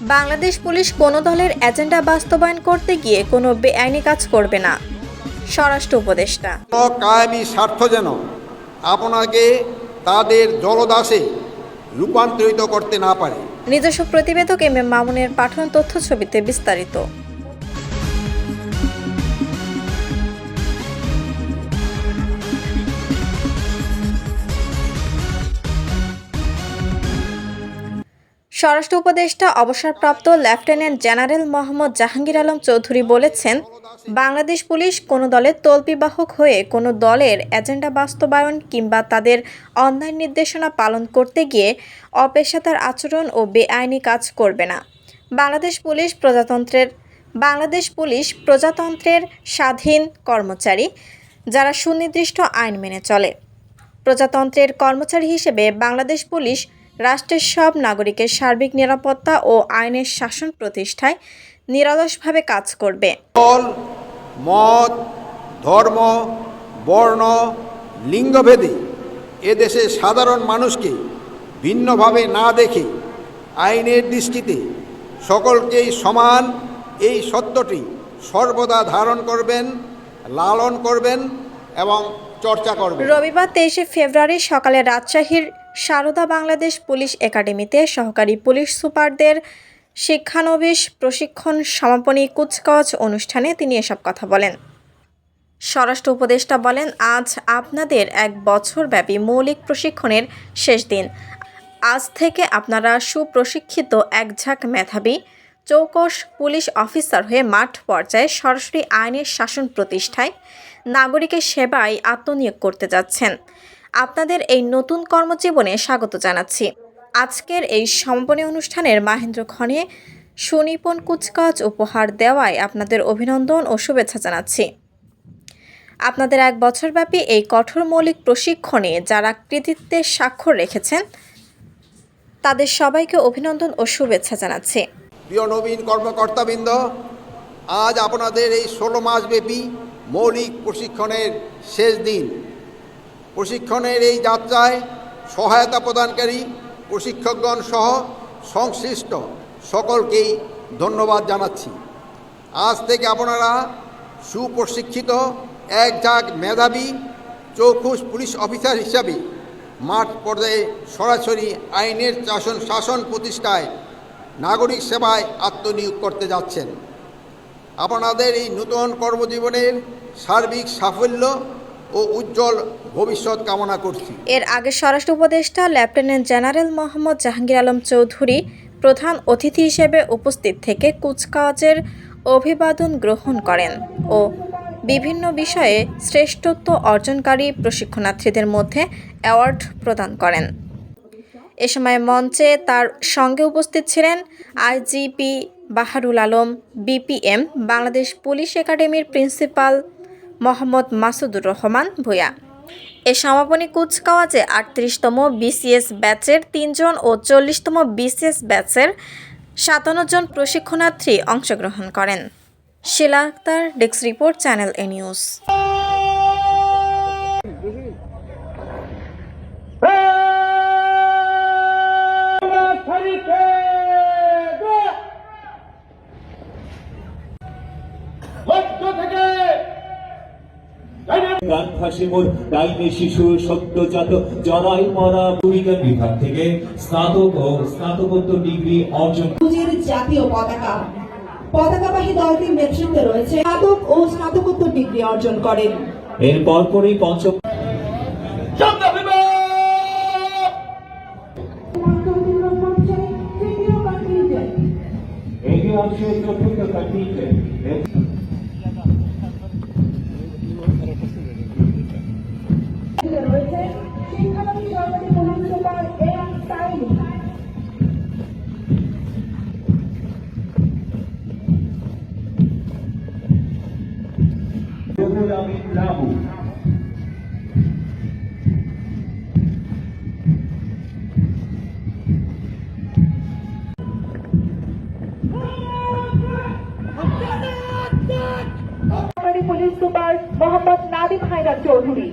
Bangladesh police কোনো দলের agenda বাস্তবায়ন করতে গিয়ে কোনো বেআইনি কাজ করবে না। স্বরাষ্ট্র উপদেষ্টা। কায়েমি স্বার্থ যেন আপনাকে তাদের জলদাসে রূপান্তরিত করতে না পারে। নিজস্ব প্রতিবেদক এম এম মামুনের পাঠন তথ্য ছবিতে বিস্তারিত। স্বরাষ্ট্র উপদেষ্টা অবসরপ্রাপ্ত লেফটেন্যান্ট জেনারেল মোহাম্মদ জাহাঙ্গীর আলম চৌধুরী বলেছেন, বাংলাদেশ পুলিশ কোনো দলের তল্পিবাহক হয়ে কোনো দলের এজেন্ডা বাস্তবায়ন কিংবা তাদের অন্যায় নির্দেশনা পালন করতে গিয়ে অপেশাদার আচরণ ও বেআইনি কাজ করবে না। বাংলাদেশ পুলিশ প্রজাতন্ত্রের, বাংলাদেশ পুলিশ প্রজাতন্ত্রের স্বাধীন কর্মচারী, যারা সুনির্দিষ্ট আইন মেনে চলে। প্রজাতন্ত্রের কর্মচারী হিসেবে বাংলাদেশ পুলিশ রাষ্ট্রের সব নাগরিকের সার্বিক নিরাপত্তা ও আইনের শাসন প্রতিষ্ঠায় নিরলসভাবে কাজ করবে। দল মত, ধর্ম, বর্ণ, লিঙ্গভেদে এদেশে সাধারণ মানুষকে ভিন্নভাবে না দেখে আইনের দৃষ্টিতে সকলকেই সমান এই সত্যটি সর্বদা ধারণ করবেন, লালন করবেন এবং চর্চা করবেন রবিবার তেইশে ফেব্রুয়ারি সকালে রাজশাহীর সারদা বাংলাদেশ পুলিশ একাডেমিতে সহকারী পুলিশ সুপারদের শিক্ষানবিশ প্রশিক্ষণ সমাপনী কুচকাওয়াজ অনুষ্ঠানে তিনি এসব কথা বলেন। স্বরাষ্ট্র উপদেষ্টা বলেন, আজ আপনাদের এক বছরব্যাপী মৌলিক প্রশিক্ষণের শেষ দিন। আজ থেকে আপনারা সুপ্রশিক্ষিত একঝাঁক মেধাবী চৌকস পুলিশ অফিসার হয়ে মাঠ পর্যায়ে সরাসরি আইনের শাসন প্রতিষ্ঠায় নাগরিকের সেবায় আত্মনিয়োগ করতে যাচ্ছেন। আপনাদের এই নতুন কর্মজীবনে স্বাগত জানাচ্ছি। আজকের এই সমাপনী অনুষ্ঠানের মাহেন্দ্র খনে সুনিপন কুচকাচ উপহার দেওয়ায় আপনাদের অভিনন্দন ও শুভেচ্ছা জানাচ্ছি। আপনাদের এক বছরব্যাপী এই কঠোর মৌলিক প্রশিক্ষণে যারা কৃতিত্বের স্বাক্ষর রেখেছেন, তাদের সবাইকে অভিনন্দন ও শুভেচ্ছা জানাচ্ছি। প্রিয় নবীন কর্মকর্তাবৃন্দ, আজ আপনাদের এই ষোলো মাসব্যাপী মৌলিক প্রশিক্ষণের শেষ দিন। প্রশিক্ষণের এই যাত্রায় সহায়তা প্রদানকারী প্রশিক্ষকগণ সহ সংশ্লিষ্ট সকলকেই ধন্যবাদ জানাচ্ছি। আজ থেকে আপনারা সুপ্রশিক্ষিত এক ঝাঁক মেধাবী চৌখুশ পুলিশ অফিসার হিসাবে মাঠ পর্যায়ে সরাসরি আইনের শাসন শাসন প্রতিষ্ঠায় নাগরিক সেবায় আত্মনিয়োগ করতে যাচ্ছেন। আপনাদের এই নূতন কর্মজীবনের সার্বিক সাফল্য ও উজ্জ্বল ভবিষ্যৎ কামনা করছি। এর আগে স্বরাষ্ট্র উপদেষ্টা, লেফটেন্যান্ট জেনারেল মোহাম্মদ জাহাঙ্গীর আলম চৌধুরী প্রধান অতিথি হিসেবে উপস্থিত থেকে কুচকাওয়াজের অভিবাদন গ্রহণ করেন ও বিভিন্ন বিষয়ে শ্রেষ্ঠত্ব অর্জনকারী প্রশিক্ষণার্থীদের মধ্যে অ্যাওয়ার্ড প্রদান করেন। এ সময় মঞ্চে তার সঙ্গে উপস্থিত ছিলেন IGP Baharul Alam, BPM, Bangladesh police একাডেমির প্রিন্সিপাল মোহাম্মদ মাসুদুর রহমান ভূয়া এ সমাপনী কুচকাওয়াজে আটত্রিশতম বিসিএস ব্যাচের তিনজন ও চল্লিশতম বিসিএস ব্যাচের সাতান্ন জন প্রশিক্ষণার্থী অংশগ্রহণ করেন। Shila Akter, desk report, channel A news. গান ফাঁসে মোর ডাইনে শিশু সদ্যজাত জরাই মরা ভূমিকার বিভাগ থেকে স্নাতক ও স্নাতকোত্তর ডিগ্রি অর্জন জাতীয় পতাকা। পতাকাবাহী দলটির নেতৃত্বে রয়েছে স্নাতক ও স্নাতকোত্তর ডিগ্রি অর্জন করেন। এর পরপরই পঞ্চম আমি সরকারি পুলিশ সুপার মোহাম্মদ নাদিম হায়দার চৌধুরী